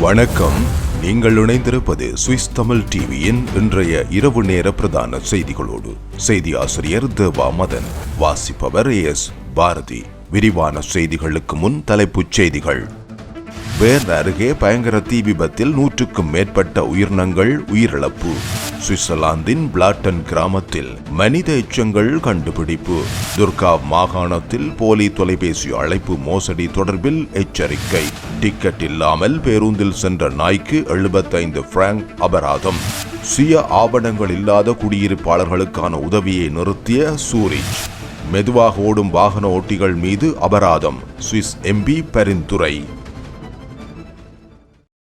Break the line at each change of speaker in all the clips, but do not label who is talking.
வணக்கம். நீங்கள் இணைந்திருப்பது சுவிஸ் தமிழ் டிவியின் இன்றைய இரவு நேர பிரதான செய்திகளோடு. செய்தி ஆசிரியர் தேவா மதன். வாசிப்பவர் எஸ் பாரதி. விரிவான செய்திகளுக்கு முன் தலைப்புச் செய்திகள். பேர்ன் அருகே பயங்கர தீ விபத்தில் நூற்றுக்கும் மேற்பட்ட உயிரினங்கள் உயிரிழப்பு. சுவிட்சர்லாந்தின் பிளாட்டன் கிராமத்தில் மனித எச்சங்கள் கண்டுபிடிப்பு. துர்கா மாகாணத்தில் போலி தொலைபேசி அழைப்பு மோசடி தொடர்பில் எச்சரிக்கை. டிக்கெட் இல்லாமல் பேருந்தில் சென்ற நாய்க்கு எழுபத்தைந்து பிராங்க் அபராதம். சுய ஆவணங்கள் இல்லாத குடியிருப்பாளர்களுக்கான உதவியை நிறுத்திய சூரிச். மெதுவாக ஓடும் வாகன ஓட்டிகள் மீது அபராதம். சுவிஸ் எம்பி பரிந்துரை.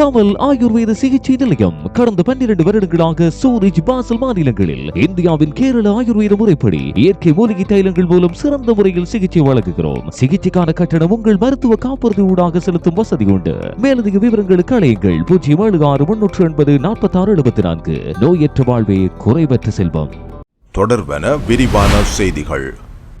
கமல் ஆயுர்வேத சிகிச்சை நிலையம் கடந்த பன்னிரண்டு வருடங்களாக சூரிஜ் பாசல் மாநிலங்களில் இந்தியாவின் கேரள ஆயுர்வேத முறைப்படி இயற்கை மூலிகை தைலங்கள் மூலம் சிறந்த முறையில் சிகிச்சை வழங்குகிறோம். சிகிச்சைக்கான கட்டணம் உங்கள் மருத்துவ காப்புறுதி ஊடாக செலுத்தும் வசதி உண்டு. மேலதிக விவரங்களுக்கு அழையுங்கள். பூஜ்ஜியம் ஏழு ஆறு முன்னூற்று எண்பது நாற்பத்தி ஆறு எழுபத்தி நான்கு. நோயற்ற வாழ்வே குறைவற்ற செல்வம்.
தொடர்வன விரிவான செய்திகள்.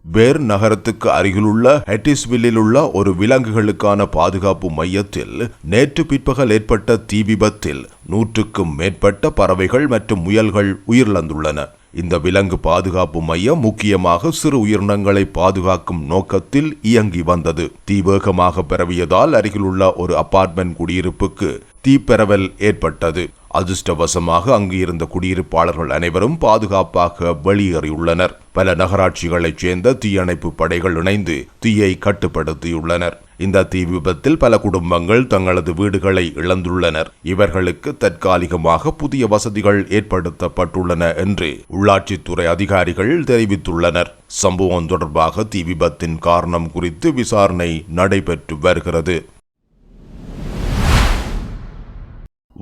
பேர் நகரத்துக்கு அருகிலுள்ள ஹெட்டிஸ்வில்லில் உள்ள ஒரு விலங்குகளுக்கான பாதுகாப்பு மையத்தில் நேற்று பிற்பகல் ஏற்பட்ட தீ விபத்தில் நூற்றுக்கும் மேற்பட்ட பறவைகள் மற்றும் முயல்கள் உயிரிழந்துள்ளன. இந்த விலங்கு பாதுகாப்பு மையம் முக்கியமாக சிறு உயிரினங்களை பாதுகாக்கும் நோக்கத்தில் இயங்கி வந்தது. தீ வேகமாக பரவியதால் அருகிலுள்ள ஒரு அபார்ட்மெண்ட் குடியிருப்புக்கு தீப்பரவல் ஏற்பட்டது. அதிர்ஷ்டவசமாக அங்கு இருந்த குடியிருப்பாளர்கள் அனைவரும் பாதுகாப்பாக வெளியேறியுள்ளனர். பல நகராட்சிகளைச் சேர்ந்த தீயணைப்பு படைகள் இணைந்து தீயை கட்டுப்படுத்தியுள்ளனர். இந்த தீ விபத்தில் பல குடும்பங்கள் தங்களது வீடுகளை இழந்துள்ளனர். இவர்களுக்கு தற்காலிகமாக புதிய வசதிகள் ஏற்படுத்தப்பட்டுள்ளன என்று உள்ளாட்சித்துறை அதிகாரிகள் தெரிவித்துள்ளனர். சம்பவம் தொடர்பாக தீ விபத்தின் காரணம் குறித்து விசாரணை நடைபெற்று வருகிறது.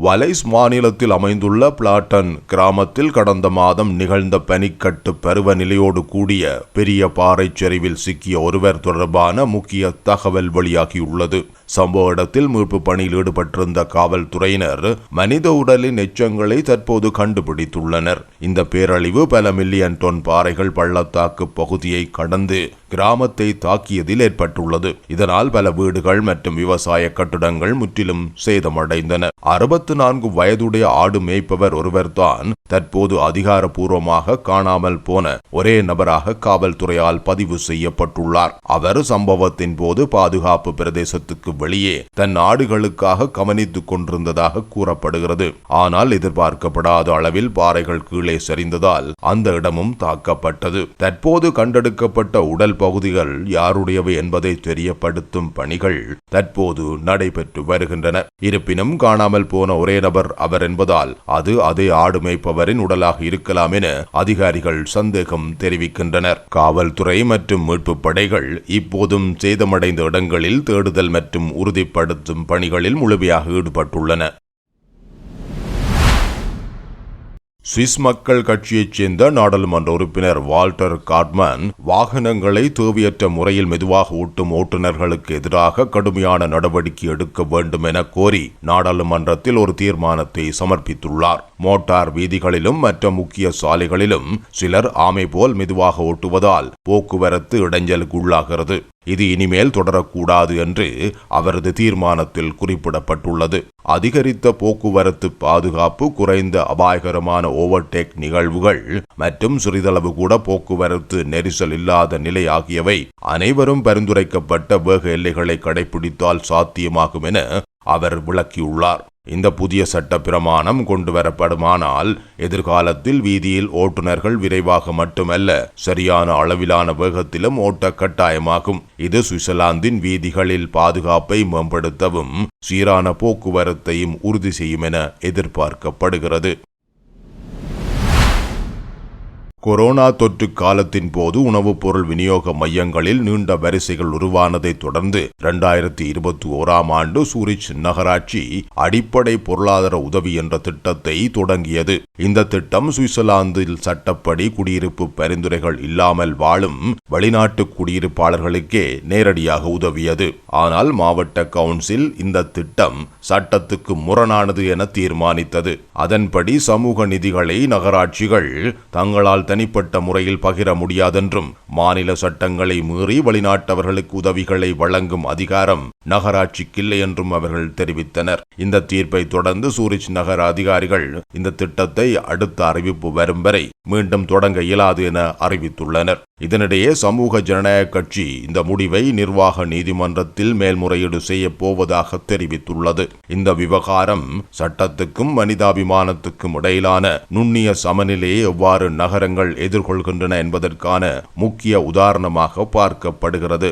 வலைஸ் மாநிலத்தில் அமைந்துள்ள பிளாட்டன் கிராமத்தில் கடந்த மாதம் நிகழ்ந்த பனிக்கட்டு பருவநிலையோடு கூடிய பெரிய பாறைச் சரிவில் சிக்கிய ஒருவர் தொடர்பான முக்கிய தகவல் வெளியாகியுள்ளது. சம்பவ இடத்தில் மீட்பு பணியில் ஈடுபட்டிருந்த காவல்துறையினர் மனித உடலின் எச்சங்களை தற்போது கண்டுபிடித்துள்ளனர். இந்த பேரழிவு பல மில்லியன் டொன் பாறைகள் பள்ளத்தாக்கு பகுதியை கடந்து கிராமத்தை தாக்கியதில் ஏற்பட்டுள்ளது. இதனால் பல வீடுகள் மற்றும் விவசாய கட்டிடங்கள் முற்றிலும் சேதமடைந்தன. அறுபத்து நான்கு வயதுடைய ஆடு மேய்ப்பவர் ஒருவர்தான் தற்போது அதிகாரப்பூர்வமாக காணாமல் போன ஒரே நபராக காவல்துறையால் பதிவு செய்யப்பட்டுள்ளார். அவர் சம்பவத்தின் போது பாதுகாப்பு பிரதேசத்துக்கு வெளியே தன் ஆடுகளுக்காக கவனித்துக் கொண்டிருந்ததாக கூறப்படுகிறது. ஆனால் எதிர்பார்க்கப்படாத அளவில் பாறைகள் கீழே சரிந்ததால் அந்த இடமும் தாக்கப்பட்டது. தற்போது கண்டெடுக்கப்பட்ட உடல் பகுதிகள் யாருடையவை என்பதை தெரியப்படுத்தும் பணிகள் தற்போது நடைபெற்று வருகின்றன. இருப்பினும் காணாமல் போன ஒரே நபர் அவர் என்பதால் அது அதே ஆடு மேய்ப்பவரின் உடலாக இருக்கலாம் என அதிகாரிகள் சந்தேகம் தெரிவிக்கின்றனர். காவல்துறை மற்றும் மீட்பு படைகள் இப்போதும் சேதமடைந்த இடங்களில் தேடுதல் மற்றும் உறுதிப்படுத்தும் பணிகளில் முழுமையாக ஈடுபட்டுள்ளன. சுவிஸ் மக்கள் கட்சியைச் சேர்ந்த நாடாளுமன்ற உறுப்பினர் வால்டர் காட்மன் வாகனங்களை தேவையற்ற முறையில் மெதுவாக ஓட்டும் ஓட்டுநர்களுக்கு எதிராக கடுமையான நடவடிக்கை எடுக்க வேண்டும் என கோரி நாடாளுமன்றத்தில் ஒரு தீர்மானத்தை சமர்ப்பித்துள்ளார். மோட்டார் வீதிகளிலும் மற்ற முக்கிய சாலைகளிலும் சிலர் ஆமை போல் மெதுவாக ஓட்டுவதால் போக்குவரத்து இடைஞ்சலுக்கு உள்ளாகிறது. இது இனிமேல் தொடரக்கூடாது என்று அவரது தீர்மானத்தில் குறிப்பிடப்பட்டுள்ளது. அதிகரித்த போக்குவரத்து பாதுகாப்பு குறைந்த அபாயகரமான ஓவர்டேக் நிகழ்வுகள் மற்றும் சிறிதளவு கூட போக்குவரத்து நெரிசல் இல்லாத நிலை ஆகியவை அனைவரும் பரிந்துரைக்கப்பட்ட வேக எல்லைகளை கடைபிடித்தால் சாத்தியமாகும் என அவர் விளக்கியுள்ளார். இந்த புதிய சட்ட பிரமாணம் கொண்டு வரப்படுமானால் எதிர்காலத்தில் வீதியில் ஓட்டுநர்கள் விரைவாக மட்டுமல்ல சரியான அளவிலான வேகத்திலும் ஓட்ட கட்டாயமாகும். இது சுவிட்சர்லாந்தின் வீதிகளில் பாதுகாப்பை மேம்படுத்தவும் சீரான போக்குவரத்தையும் உறுதி செய்யும் என எதிர்பார்க்கப்படுகிறது. கொரோனா தொற்று காலத்தின் போது உணவுப் பொருள் விநியோக மையங்களில் நீண்ட வரிசைகள் உருவானதை தொடர்ந்து இரண்டாயிரத்தி இருபத்தி ஓராம் ஆண்டு சூரிச் நகராட்சி அடிப்படை பொருளாதார உதவி என்ற திட்டத்தை தொடங்கியது. இந்த திட்டம் சுவிட்சர்லாந்தில் சட்டப்படி குடியிருப்பு பரிந்துரைகள் இல்லாமல் வாழும் வெளிநாட்டு குடியிருப்பாளர்களுக்கே நேரடியாக உதவியது. ஆனால் மாவட்ட கவுன்சில் இந்த திட்டம் சட்டத்துக்கு முரணானது என தீர்மானித்தது. அதன்படி சமூக நிதிகளை நகராட்சிகள் தங்களால் தனிப்பட்ட முறையில் பகிர முடியாதென்றும் மாநில சட்டங்களை மீறி வெளிநாட்டவர்களுக்கு உதவிகளை வழங்கும் அதிகாரம் நகராட்சிக்கில்லை என்றும் அவர்கள் தெரிவித்தனர். இந்த தீர்ப்பை தொடர்ந்து சூரிச் நகர அதிகாரிகள் இந்த திட்டத்தை அடுத்த அறிவிப்பு வரும் வரை மீண்டும் தொடங்க இயலாது என அறிவித்துள்ளனர். இதனிடையே சமூக ஜனநாயக கட்சி இந்த முடிவை நிர்வாக நீதிமன்றத்தில் மேல்முறையீடு செய்ய போவதாக தெரிவித்துள்ளது. இந்த விவகாரம் சட்டத்துக்கும் மனிதாபிமானத்துக்கும் இடையிலான நுண்ணிய சமநிலையை எவ்வாறு நகரங்கள் எதிர்கொள்கின்றன என்பதற்கான முக்கிய உதாரணமாக பார்க்கப்படுகிறது.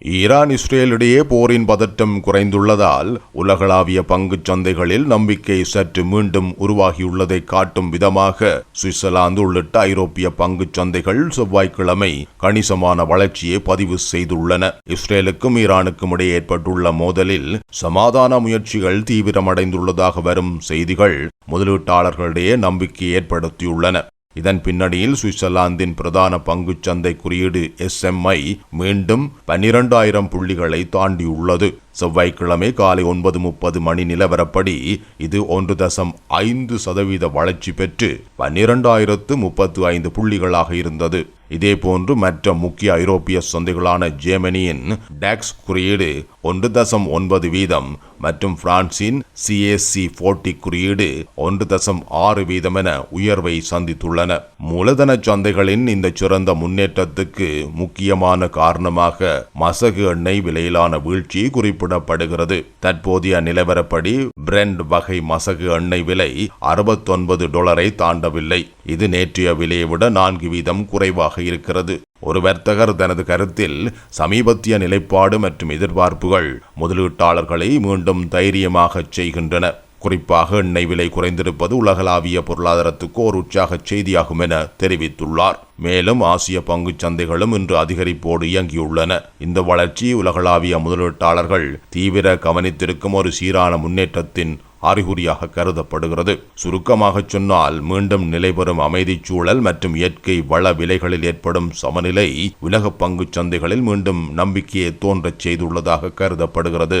ஈரான் இஸ்ரேலிடையே போரின் பதட்டம் குறைந்துள்ளதால் உலகளாவிய பங்குச் சந்தைகளில் நம்பிக்கை சற்று மீண்டும் உருவாகியுள்ளதை காட்டும் விதமாக சுவிட்சர்லாந்து உள்ளிட்ட ஐரோப்பிய பங்குச் சந்தைகள் செவ்வாய்க்கிழமை கணிசமான வளர்ச்சியை பதிவு செய்துள்ளன. இஸ்ரேலுக்கும் ஈரானுக்கும் இடையே ஏற்பட்டுள்ள மோதலில் சமாதான முயற்சிகள் தீவிரமடைந்துள்ளதாக வரும் செய்திகள் முதலீட்டாளர்களிடையே நம்பிக்கை ஏற்படுத்தியுள்ளன. இதன் பின்னணியில் சுவிட்சர்லாந்தின் பிரதான பங்குச்சந்தை குறியீடு எஸ்எம்ஐ மீண்டும் பன்னிரண்டாயிரம் புள்ளிகளை தாண்டியுள்ளது. செவ்வாய்க்கிழமை காலை ஒன்பது முப்பது மணி நிலவரப்படி இது ஒன்று தசம் ஐந்து சதவீத வளர்ச்சி பெற்று பன்னிரண்டாயிரத்து முப்பத்து ஐந்து புள்ளிகளாக இருந்தது. இதேபோன்று மற்ற முக்கிய ஐரோப்பிய சந்தைகளான ஜெர்மனியின் டாக்ஸ் குறியீடு ஒன்று தசம் ஒன்பது வீதம் மற்றும் பிரான்சின் சிஎஸ்சி போர்ட்டி குறியீடு ஒன்று தசம் ஆறு வீதம் என உயர்வை சந்தித்துள்ளன. மூலதன சந்தைகளின் இந்த சிறந்த முன்னேற்றத்துக்கு முக்கியமான காரணமாக மசகு எண்ணெய் விலையிலான வீழ்ச்சி குறிப்பிடப்படுகிறது. தற்போதைய நிலவரப்படி பிரெண்ட் வகை மசகு எண்ணெய் விலை அறுபத்தொன்பது டாலரை தாண்டவில்லை. இது நேற்றைய விலையை விட நான்கு வீதம் குறைவாக இருக்கிறது. ஒரு வர்த்தகர் தனது கருத்தில் சமீபத்திய நிலைப்பாடு மற்றும் எதிர்பார்ப்புகள் முதலீட்டாளர்களை மீண்டும் தைரியமாகச் செய்கின்றன குறிப்பாக எண்ணெய் விலை குறைந்திருப்பது உலகளாவிய பொருளாதாரத்துக்கு ஒரு உற்சாக செய்தியாகும் என தெரிவித்துள்ளார். மேலும் ஆசிய பங்கு சந்தைகளும் இன்று அதிகரிப்போடு இயங்கியுள்ளன. இந்த வளர்ச்சி உலகளாவிய முதலீட்டாளர்கள் தீவிர கவனித்திருக்கும் ஒரு சீரான முன்னேற்றத்தின் அறிகுறியாக கருதப்படுகிறது. சுருக்கமாக சொன்னால் மீண்டும் நிலைபெறும் அமைதிச் சூழல் மற்றும் இயற்கை வள விலைகளில் ஏற்படும் சமநிலை உலக பங்குச் சந்தைகளில் மீண்டும் நம்பிக்கையை தோன்றச் செய்துள்ளதாக கருதப்படுகிறது.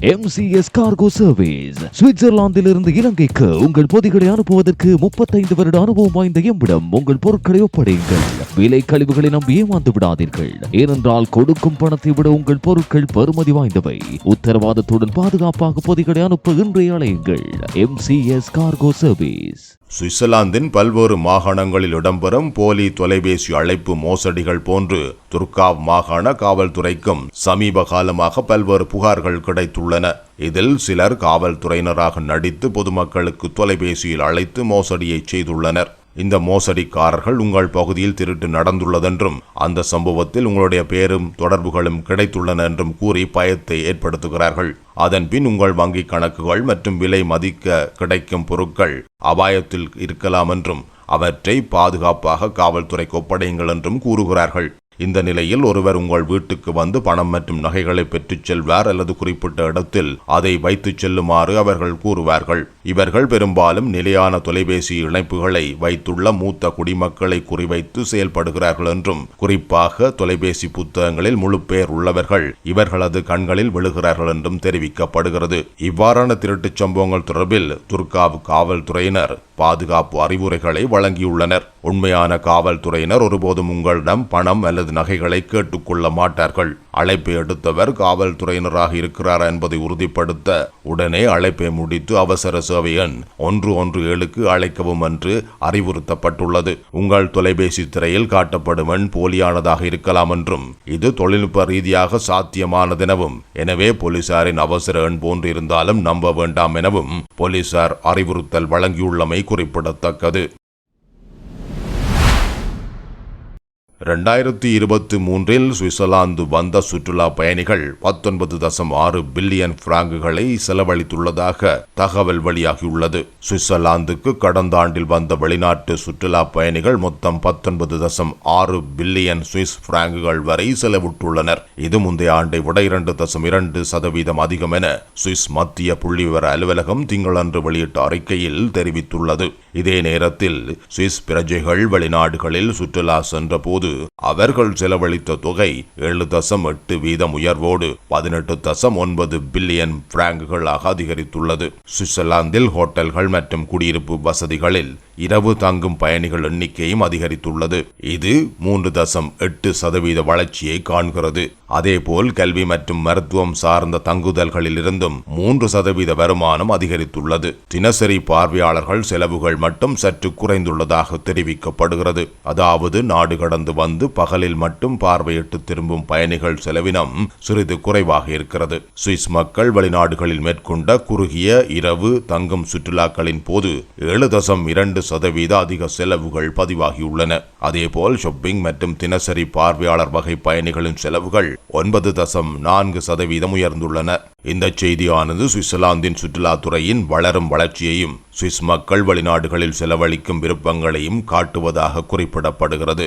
எம்சிஎஸ் கார்கோ சர்வீஸ் சுவிட்சர்லாந்திலிருந்து இலங்கைக்கு உங்கள் பொதிகளை அனுப்புவதற்கு முப்பத்தைந்து வருட அனுபவம் வாய்ந்த எம்மிடம் உங்கள் பொருட்களை ஒப்படையுங்கள். விலை கழிவுகளை நம்பி ஏமாந்து விடாதீர்கள். ஏனென்றால் கொடுக்கும் பணத்தை விட உங்கள் பொருட்கள் பெறுமதி வாய்ந்தவை. உத்தரவாதத்துடன் பாதுகாப்பாக பொதிகளை அனுப்ப இன்றைய அலையுங்கள். எம்சிஎஸ் கார்கோ சர்வீஸ்
சுவிட்சர்லாந்தின் பல்வேறு மாகாணங்களில் இடம்பெறும் போலி தொலைபேசி அழைப்பு மோசடிகள் போன்று துர்காவ் மாகாண காவல்துறைக்கும் சமீப காலமாக பல்வேறு புகார்கள் கிடைத்துள்ளன. இதில் சிலர் காவல்துறையினராக நடித்து பொதுமக்களுக்கு தொலைபேசியில் அழைத்து மோசடியை செய்துள்ளனர். இந்த மோசடிக்காரர்கள் உங்கள் பகுதியில் திருட்டு நடந்துள்ளதென்றும் அந்த சம்பவத்தில் உங்களுடைய பேரும் தொடர்புகளும் கிடைத்துள்ளன என்றும் கூறி பயத்தை ஏற்படுத்துகிறார்கள். அதன்பின் உங்கள் வங்கி கணக்குகள் மற்றும் விலை மதிக்க கிடைக்கும் பொருட்கள் அபாயத்தில் இருக்கலாம் என்றும் அவற்றை பாதுகாப்பாக காவல்துறைக்கு ஒப்படையுங்கள் என்றும் கூறுகிறார்கள். இந்த நிலையில் ஒருவர் உங்கள் வீட்டுக்கு வந்து பணம் மற்றும் நகைகளை பெற்றுச் செல்வார் அல்லது குறிப்பிட்ட இடத்தில் அதை வைத்துச் செல்லுமாறு அவர்கள் கூறுவார்கள். இவர்கள் பெரும்பாலும் நிலையான தொலைபேசி இணைப்புகளை வைத்துள்ள மூத்த குடிமக்களை குறிவைத்து செயல்படுகிறார்கள் என்றும் குறிப்பாக தொலைபேசி புத்தகங்களில் முழு பேர் உள்ளவர்கள் இவர்களது கண்களில் விழுகிறார்கள் என்றும் தெரிவிக்கப்படுகிறது. இவ்வாறான திருட்டுச் சம்பவங்கள் தொடர்பில் துர்காவ் காவல்துறையினர் பாதுகாப்பு அறிவுரைகளை வழங்கியுள்ளனர். உண்மையான காவல்துறையினர் ஒருபோதும் உங்களிடம் பணம் அல்லது நகைகளை கேட்டுக்கொள்ள மாட்டார்கள். அழைப்பை எடுத்தவர் காவல்துறையினராக இருக்கிறார் என்பதை உறுதிப்படுத்த உடனே அழைப்பை முடித்து அவசர சேவை எண் ஒன்று ஒன்று ஏழுக்கு அழைக்கவும் என்று அறிவுறுத்தப்பட்டுள்ளது. உங்கள் தொலைபேசி திரையில் காட்டப்படும் எண் போலியானதாக இருக்கலாம் என்றும் இது தொழில்நுட்ப ரீதியாக சாத்தியமானதெனவும் எனவே போலீசாரின் அவசர எண் போன்று இருந்தாலும் நம்ப வேண்டாம் எனவும் போலீசார் அறிவுறுத்தல் வழங்கியுள்ளமை குறிப்பிடத்தக்கது. ரெண்டாயிரத்தி இருபத்தி மூன்றில் சுவிட்சர்லாந்து வந்த சுற்றுலா பயணிகள் பத்தொன்பது தசம் ஆறு பில்லியன் பிராங்குகளை செலவழித்துள்ளதாக தகவல் வெளியாகியுள்ளது. சுவிட்சர்லாந்துக்கு கடந்த ஆண்டில் வந்த வெளிநாட்டு சுற்றுலா பயணிகள் மொத்தம் பத்தொன்பது தசம் ஆறு பில்லியன் சுவிஸ் பிராங்குகள் வரை செலவிட்டுள்ளனர். இது முந்தைய ஆண்டை விட இரண்டு தசம் இரண்டு சதவீதம் அதிகம் என சுவிஸ் மத்திய புள்ளிவிவர அலுவலகம் திங்களன்று வெளியிட்ட அறிக்கையில் தெரிவித்துள்ளது. இதே நேரத்தில் சுவிஸ் பிரஜைகள் வெளிநாடுகளில் சுற்றுலா சென்றபோது அவர்கள் செலவழித்த தொகை ஏழு தசம் எட்டு வீதம் உயர்வோடு பதினெட்டு தசம் ஒன்பது பில்லியன் பிராங்குகளாக அதிகரித்துள்ளது. சுவிட்சர்லாந்தில் ஹோட்டல்கள் மற்றும் குடியிருப்பு வசதிகளில் இரவு தங்கும் பயணிகள் எண்ணிக்கையும் அதிகரித்துள்ளது. இது மூன்று தசம் எட்டு சதவீத வளர்ச்சியை காண்கிறது. அதேபோல் கல்வி மற்றும் மருத்துவம் சார்ந்த தங்குதல்களில் இருந்தும் மூன்று சதவீத வருமானம் அதிகரித்துள்ளது. தினசரி பார்வையாளர்கள் செலவுகள் மட்டும் சற்று குறைந்துள்ளதாக தெரிவிக்கப்படுகிறது. அதாவது நாடு கடந்து வந்து பகலில் மட்டும் பார்வையிட்டு திரும்பும் பயணிகள் செலவினம் சிறிது குறைவாக இருக்கிறது. சுவிஸ் மக்கள் வெளிநாடுகளில் மேற்கொண்ட குறுகிய இரவு தங்கும் சுற்றுலாக்களின் போது ஏழு தசம் இரண்டு சதவீத அதிக செலவுகள் பதிவாகியுள்ளன. அதேபோல் ஷாப்பிங் மற்றும் தினசரி பார்வையாளர் வகை பயணிகளின் செலவுகள் ஒன்பது தசம் நான்கு சதவீதம் உயர்ந்துள்ளன. இந்த செய்தியானது சுவிட்சர்லாந்தின் சுற்றுலாத்துறையின் வளரும் வளர்ச்சியையும் சுவிஸ் மக்கள் வெளிநாடுகளில் செலவழிக்கும் விருப்பங்களையும் காட்டுவதாக குறிப்பிடப்படுகிறது.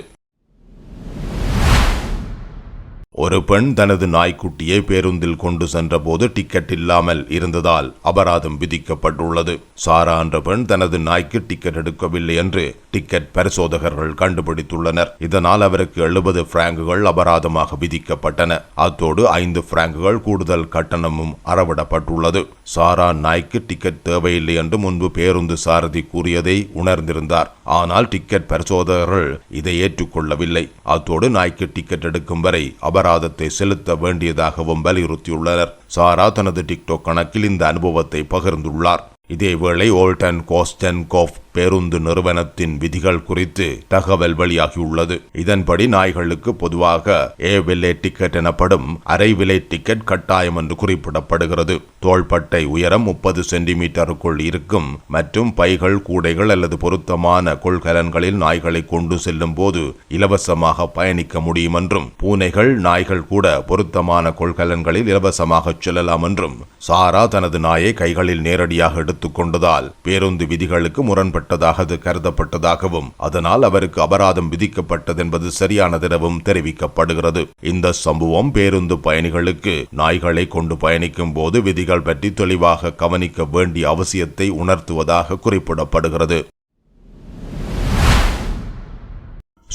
ஒரு பெண் தனது நாய்க்குட்டியை பேருந்தில் கொண்டு சென்றபோது டிக்கெட் இல்லாமல் இருந்ததால் அபராதம் விதிக்கப்பட்டுள்ளது. சாரா என்ற பெண் தனது நாய்க்கு டிக்கெட் எடுக்கவில்லை என்று டிக்கெட் பரிசோதகர்கள் கண்டுபிடித்துள்ளனர். இதனால் அவருக்கு எழுபது பிராங்குகள் அபராதமாக விதிக்கப்பட்டன. அத்தோடு ஐந்து பிராங்குகள் கூடுதல் கட்டணமும் அறவிடப்பட்டுள்ளது. சாரா நாய்க்கு டிக்கெட் தேவையில்லை என்று முன்பு பேருந்து சாரதி கூறியதை உணர்ந்திருந்தார். ஆனால் டிக்கெட் பரிசோதகர்கள் இதை ஏற்றுக்கொள்ளவில்லை. அத்தோடு நாய்க்கு டிக்கெட் எடுக்கும் வரை அபராதத்தை செலுத்த வேண்டியதாகவும் வலியுறுத்தியுள்ளனர். சாரா தனது டிக்டாக் கணக்கில் இந்த அனுபவத்தை பகிர்ந்துள்ளார். இதேவேளை ஓல்டன் கோஸ்டன் கோஃப் பேருந்து நிறுவனத்தின் விதிகள் குறித்து தகவல் வெளியாகியுள்ளது. இதன்படி நாய்களுக்கு பொதுவாக ஏ விலை டிக்கெட் எனப்படும் அரை விலை டிக்கெட் கட்டாயம் என்று குறிப்பிடப்படுகிறது. தோள்பட்டை உயரம் முப்பது சென்டிமீட்டருக்குள் இருக்கும் மற்றும் பைகள் கூடைகள் அல்லது பொருத்தமான கொள்கலன்களில் நாய்களை கொண்டு செல்லும் போது இலவசமாக பயணிக்க முடியும் என்றும் பூனைகள் நாய்கள் கூட பொருத்தமான கொள்கலன்களில் இலவசமாக செல்லலாம் என்றும் சாரா தனது நாயை கைகளில் நேரடியாக எடுத்துக்கொண்டதால் பேருந்து விதிகளுக்கு முரண்பட்ட செய்யப்பட்டதாக அது கருதப்பட்டதாகவும் அதனால் அவருக்கு அபராதம் விதிக்கப்பட்டது என்பது சரியானதெனவும் தெரிவிக்கப்படுகிறது. இந்த சம்பவம் பேருந்து பயணிகளுக்கு நாய்களை கொண்டு பயணிக்கும் போது விதிகள் பற்றி தெளிவாக கவனிக்க வேண்டிய அவசியத்தை உணர்த்துவதாக குறிப்பிடப்படுகிறது.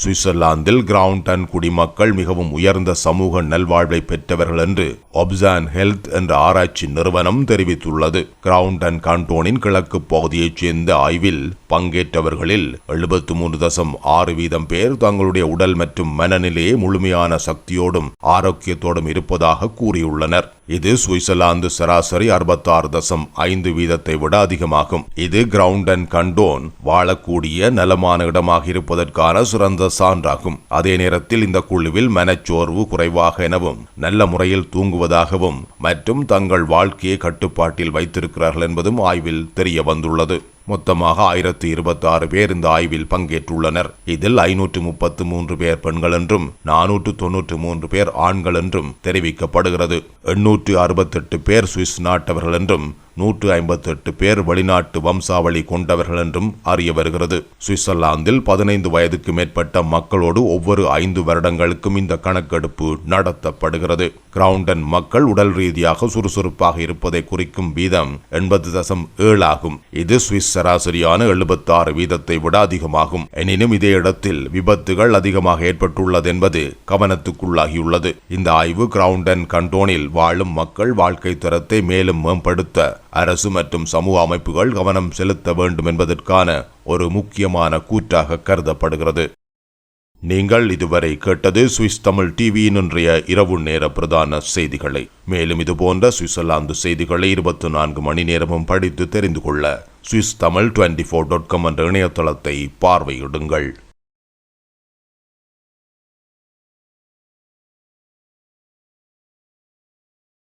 சுவிட்சர்லாந்தில் கிரவுண்டன் குடிமக்கள் மிகவும் உயர்ந்த சமூக நல்வாழ்வை பெற்றவர்கள் என்று ஒப்சான் ஹெல்த் என்ற ஆராய்ச்சி நிறுவனம் தெரிவித்துள்ளது. கிரவுண்டன் கான்டோனின் கிழக்கு பகுதியைச் சேர்ந்த ஆய்வில் பங்கேற்றவர்களில் எழுபத்து மூன்று தசம் ஆறு வீதம் பேர் தங்களுடைய உடல் மற்றும் மனநிலையை முழுமையான சக்தியோடும் ஆரோக்கியத்தோடும் இருப்பதாக கூறியுள்ளனர். இது சுவிட்சர்லாந்து சராசரி அறுபத்தாறு தசம் ஐந்து வீதத்தை விட அதிகமாகும். இது கிரவுண்ட் அண்ட் கண்டோன் வாழக்கூடிய நலமான இடமாக இருப்பதற்கான சிறந்த சான்றாகும். அதே நேரத்தில் இந்த குழுவில் மனச்சோர்வு குறைவாக எனவும் நல்ல முறையில் தூங்குவதாகவும் மற்றும் தங்கள் வாழ்க்கையை கட்டுப்பாட்டில் வைத்திருக்கிறார்கள் என்பதும் ஆய்வில் தெரிய வந்துள்ளது. மொத்தமாக ஆயிரத்து இருபத்தி ஆறு பேர் இந்த ஆய்வில் பங்கேற்றுள்ளனர். இதில் ஐநூற்று முப்பத்து மூன்று பேர் பெண்கள் என்றும் நானூற்று தொன்னூற்று மூன்று பேர் ஆண்கள் என்றும் தெரிவிக்கப்படுகிறது. எண்ணூற்று அறுபத்தெட்டு பேர் சுவிஸ் நாட்டவர்கள் என்றும் நூற்று ஐம்பத்தெட்டு பேர் வெளிநாட்டு வம்சாவளி கொண்டவர்கள் என்றும் அறிய வருகிறது. சுவிட்சர்லாந்தில் பதினைந்து வயதுக்கு மேற்பட்ட மக்களோடு ஒவ்வொரு ஐந்து வருடங்களுக்கும் இந்த கணக்கெடுப்பு நடத்தப்படுகிறது. கிரவுண்டன் மக்கள் உடல் ரீதியாக சுறுசுறுப்பாக இருப்பதை குறிக்கும் வீதம் எண்பது தசம் ஏழு ஆகும். இது சுவிஸ் சராசரியான எழுபத்தாறு வீதத்தை விட அதிகமாகும். எனினும் இதே இடத்தில் விபத்துகள் அதிகமாக ஏற்பட்டுள்ளது என்பது கவனத்துக்குள்ளாகியுள்ளது. இந்த ஆய்வு கிரவுண்டன் கண்டோனில் வாழும் மக்கள் வாழ்க்கை தரத்தை மேலும் மேம்படுத்த அரசு மற்றும் சமூக அமைப்புகள் கவனம் செலுத்த வேண்டும் என்பதற்கான ஒரு முக்கியமான கூற்றாக கருதப்படுகிறது. நீங்கள் இதுவரை கேட்டது சுவிஸ் தமிழ் டிவியின் இன்றைய இரவு நேர பிரதான செய்திகளை. மேலும் இதுபோன்ற சுவிட்சர்லாந்து செய்திகளை இருபத்தி நான்கு மணி நேரமும் படித்து தெரிந்து கொள்ள Swiss Tamil twenty four dot com என்ற இணையதளத்தை பார்வையிடுங்கள்.